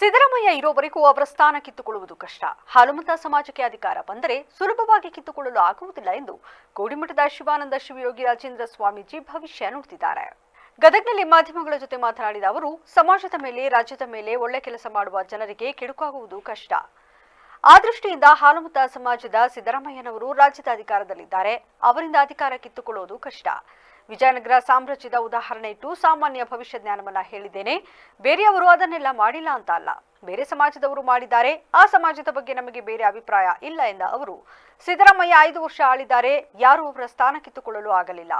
ಸಿದ್ದರಾಮಯ್ಯ ಇರೋವರೆಗೂ ಅವರ ಸ್ಥಾನ ಕಿತ್ತುಕೊಳ್ಳುವುದು ಕಷ್ಟ. ಹಾಲುಮತ ಸಮಾಜಕ್ಕೆ ಅಧಿಕಾರ ಬಂದರೆ ಸುಲಭವಾಗಿ ಕಿತ್ತುಕೊಳ್ಳಲು ಆಗುವುದಿಲ್ಲ ಎಂದು ಕೋಡಿಮಠದ ಶಿವಾನಂದ ಶಿವಯೋಗಿ ರಾಜೇಂದ್ರ ಸ್ವಾಮೀಜಿ ಭವಿಷ್ಯ ನುಡಿದಿದ್ದಾರೆ. ಗದಗ್ನಲ್ಲಿ ಮಾಧ್ಯಮಗಳ ಜೊತೆ ಮಾತನಾಡಿದ ಅವರು, ಸಮಾಜದ ಮೇಲೆ, ರಾಜ್ಯದ ಮೇಲೆ ಒಳ್ಳೆ ಕೆಲಸ ಮಾಡುವ ಜನರಿಗೆ ಕೆಡುಕಾಗುವುದು ಕಷ್ಟ. ಆ ದೃಷ್ಟಿಯಿಂದ ಹಾಲುಮತ ಸಮಾಜದ ಸಿದ್ದರಾಮಯ್ಯನವರು ರಾಜ್ಯದ ಅಧಿಕಾರದಲ್ಲಿದ್ದಾರೆ. ಅವರಿಂದ ಅಧಿಕಾರ ಕಿತ್ತುಕೊಳ್ಳುವುದು ಕಷ್ಟ. ವಿಜಯನಗರ ಸಾಮ್ರಾಜ್ಯದ ಉದಾಹರಣೆ ಇಟ್ಟು ಸಾಮಾನ್ಯ ಭವಿಷ್ಯ ಜ್ಞಾನವನ್ನ ಹೇಳಿದ್ದೇನೆ. ಬೇರೆಯವರು ಅದನ್ನೆಲ್ಲ ಮಾಡಿಲ್ಲ ಅಂತ ಅಲ್ಲ. ಬೇರೆ ಸಮಾಜದವರು ಮಾಡಿದ್ದಾರೆ. ಆ ಸಮಾಜದ ಬಗ್ಗೆ ನಮಗೆ ಬೇರೆ ಅಭಿಪ್ರಾಯ ಇಲ್ಲ ಎಂದ ಅವರು. ಸಿದ್ದರಾಮಯ್ಯ ಐದು ವರ್ಷ ಆಳಿದ್ದಾರೆ. ಯಾರೂ ಅವರ ಸ್ಥಾನ ಕಿತ್ತುಕೊಳ್ಳಲು ಆಗಲಿಲ್ಲ.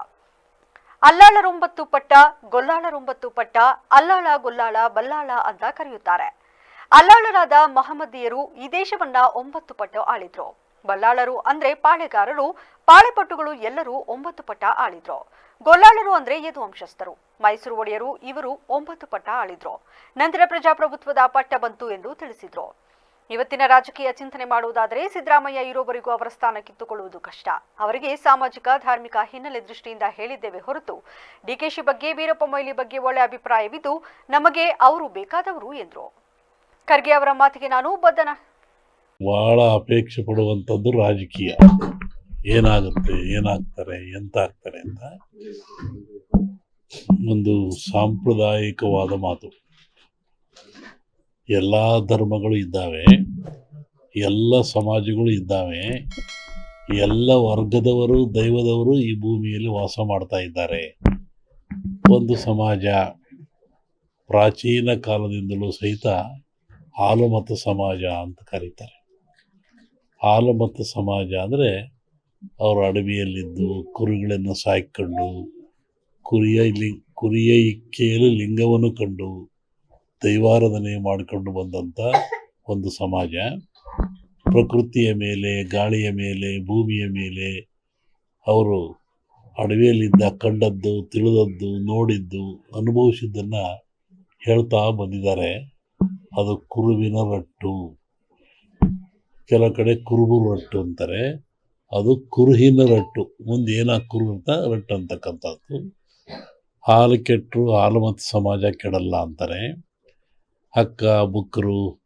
ಅಲ್ಲಾಳರೊಂಬತ್ತು ಪಟ್ಟ ಗೊಲ್ಲಾಳರೊಂಬತ್ತು ಪಟ್ಟ, ಅಲ್ಲಾಳ ಗೊಲ್ಲಾಳ, ಬಲ್ಲಾಳ ಅಂತ ಕರೆಯುತ್ತಾರೆ. ಅಲ್ಲಾಳರಾದ ಮಹಮ್ಮದಿಯರು ಈ ದೇಶವನ್ನ ಒಂಬತ್ತು ಪಟ್ಟು ಆಳಿದ್ರು. ಬಲ್ಲಾಳರು ಅಂದ್ರೆ ಪಾಳೆಗಾರರು ಪಾಳೆಪಟ್ಟುಗಳು ಎಲ್ಲರೂ ಒಂಬತ್ತು ಪಟ್ಟ ಆಳಿದ್ರು. ಗೊಲ್ಲಾಳರು ಅಂದ್ರೆ ಯದುವಂಶಸ್ಥರು. ಮೈಸೂರು ಒಡೆಯರು ಇವರು ಒಂಬತ್ತು ಪಟ್ಟ ಆಳಿದ್ರು. ನಂತರ ಪ್ರಜಾಪ್ರಭುತ್ವದ ಪಟ್ಟ ಬಂತು ಎಂದು ತಿಳಿಸಿದ್ರು. ಇವತ್ತಿನ ರಾಜಕೀಯ ಚಿಂತನೆ ಮಾಡುವುದಾದರೆ ಸಿದ್ದರಾಮಯ್ಯ ಇರೋವರೆಗೂ ಅವರ ಸ್ಥಾನ ಕಿತ್ತುಕೊಳ್ಳುವುದು ಕಷ್ಟ. ಅವರಿಗೆ ಸಾಮಾಜಿಕ, ಧಾರ್ಮಿಕ ಹಿನ್ನೆಲೆ ದೃಷ್ಟಿಯಿಂದ ಹೇಳಿದ್ದೇವೆ ಹೊರತು ಡಿಕೆಶಿ ಬಗ್ಗೆ, ವೀರಪ್ಪ ಮೊಯ್ಲಿ ಬಗ್ಗೆ ಒಳ್ಳೆ ಅಭಿಪ್ರಾಯವಿದ್ದು ನಮಗೆ ಅವರು ಬೇಕಾದವರು ಎಂದರು. ಖರ್ಗೆ ಅವರ ಮಾತಿಗೆ ನಾನು ಬದ್ಧನ ಬಹಳ ಅಪೇಕ್ಷೆ ಪಡುವಂಥದ್ದು ರಾಜಕೀಯ. ಏನಾಗುತ್ತೆ, ಏನಾಗ್ತಾರೆ ಎಂತ ಆಗ್ತಾರೆ ಅಂತ ಒಂದು ಸಾಂಪ್ರದಾಯಿಕವಾದ ಮಾತು. ಎಲ್ಲ ಧರ್ಮಗಳು ಇದ್ದಾವೆ, ಎಲ್ಲ ಸಮಾಜಗಳು ಇದ್ದಾವೆ, ಎಲ್ಲ ವರ್ಗದವರು, ದೈವದವರು ಈ ಭೂಮಿಯಲ್ಲಿ ವಾಸ ಮಾಡ್ತಾ ಇದ್ದಾರೆ. ಒಂದು ಸಮಾಜ ಪ್ರಾಚೀನ ಕಾಲದಿಂದಲೂ ಸಹಿತ ಹಾಲು ಮತ್ತು ಸಮಾಜ ಅಂತ ಕರೀತಾರೆ. ಹಾಲುಮತ ಸಮಾಜ ಅಂದರೆ ಅವರು ಅಡವಿಯಲ್ಲಿದ್ದು, ಕುರಿಗಳನ್ನು ಸಾಯ್ಕೊಂಡು, ಕುರಿಯ ಲಿ, ಕುರಿಯ ಇಕ್ಕೆಯಲ್ಲಿ ಲಿಂಗವನ್ನು ಕಂಡು ದೈವಾರಾಧನೆ ಮಾಡಿಕೊಂಡು ಬಂದಂಥ ಒಂದು ಸಮಾಜ. ಪ್ರಕೃತಿಯ ಮೇಲೆ, ಗಾಳಿಯ ಮೇಲೆ, ಭೂಮಿಯ ಮೇಲೆ ಅವರು ಅಡವಿಯಲ್ಲಿದ್ದ, ಕಂಡದ್ದು, ತಿಳಿದದ್ದು, ನೋಡಿದ್ದು, ಅನುಭವಿಸಿದ್ದನ್ನು ಹೇಳ್ತಾ ಬಂದಿದ್ದಾರೆ. ಅದು ಕುರುವಿನ ರಟ್ಟು. ಕೆಲವು ಕಡೆ ಕುರುಬು ರಟ್ಟು ಅಂತಾರೆ. ಅದು ಕುರುಹಿನ ರಟ್ಟು. ಮುಂದೆ ಏನ ಕುರು ಅಂತ ರಟ್ಟು ಅಂತಕ್ಕಂಥದ್ದು. ಹಾಲು ಕೆಟ್ಟರು ಹಾಲು ಮತ್ತು ಸಮಾಜ ಕೆಡಲ್ಲ ಅಂತಾರೆ. ಹಕ್ಕ ಬುಕ್ಕರು